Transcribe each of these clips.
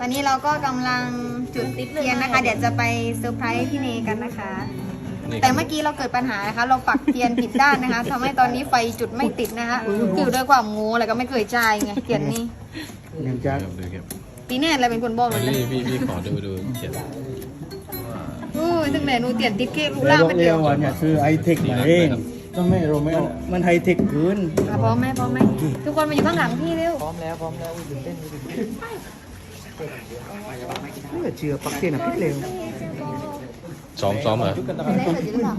ตอนนี้เราก็กำลังจุดติดเทียนนะคะ เดี๋ยวจะไปเซอร์ไพรส์พี่เนกันนะคะนี่แต่เมื่อกี้เราเกิดปัญหานะคะ เราปักเทียนผิดด้านนะคะทำให้ตอนนี้ไฟจุดไม่ติดนะคะคือด้วยความงูแล้วก็ไม่เคยจ่ายไงเทียนนี้เนื่องจากครับดูครับปีแน่อะไรเป็นคนบอกเลอัยนนะนี้พี่พี่ขอดูดูเขียนอู้ยตั้งแต่หนูเตียนติดเกลูกแล้ล่าวงบอไปกเดีเร็ยววว่าเนี่ยซื้อไอเทคมาเองก็ไม่เราไม่มันไฮเทคเกินอะพร้อมไหมพร้อมไหมทุกคนมาอยู่ข้างหลังพี่เร็วพร้อมแล้วพร้อมแล้วตื่นเต้นเมื่อ เชื่อปักเทียนอะพิดเร็วซ้อมซ้อมเหรอเป็นไรเหรอจิ๋วหรือเปล่า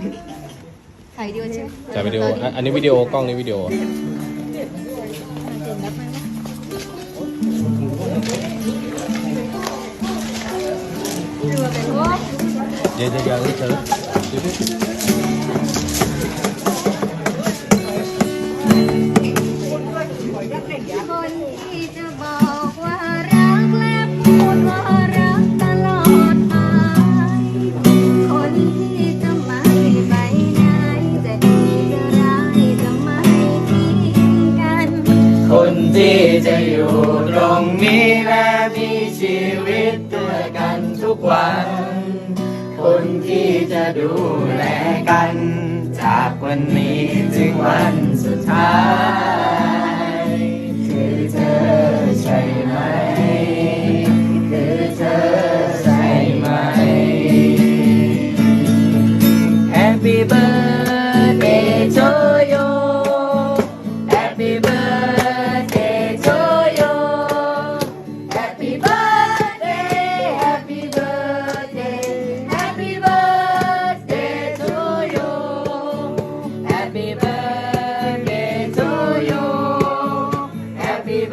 ถ่ายวิดีโอใช่ไหมจ่ายวิดีโออะอันนี้วิดีโอกล้องนี้วิดีโอเจ็บนับไหมดูว่าเป็นพวกเดี๋ยวเดี๋ยวเดี๋ยว ที่จะอยู่ตรงนี้และมีชีวิตด้วยกันทุกวัน คนที่จะดูแลกัน จากวันนี้ถึงวันสุดท้าย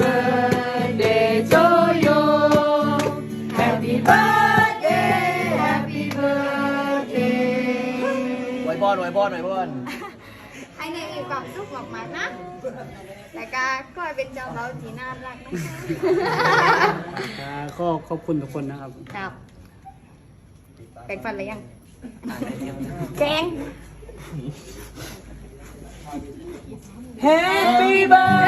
birthday to you Happy birthday Happy birthday ไว้บอลไว้บอลไว้บอลให้เนยมีความสุขมากๆนะแต่ก็ก็เป็นเจ้าเขาที่น่ารักนะคะก็ขอบคุณทุกคนนะครับ ครับเป็นฟันหรือยังแจง Happy birthday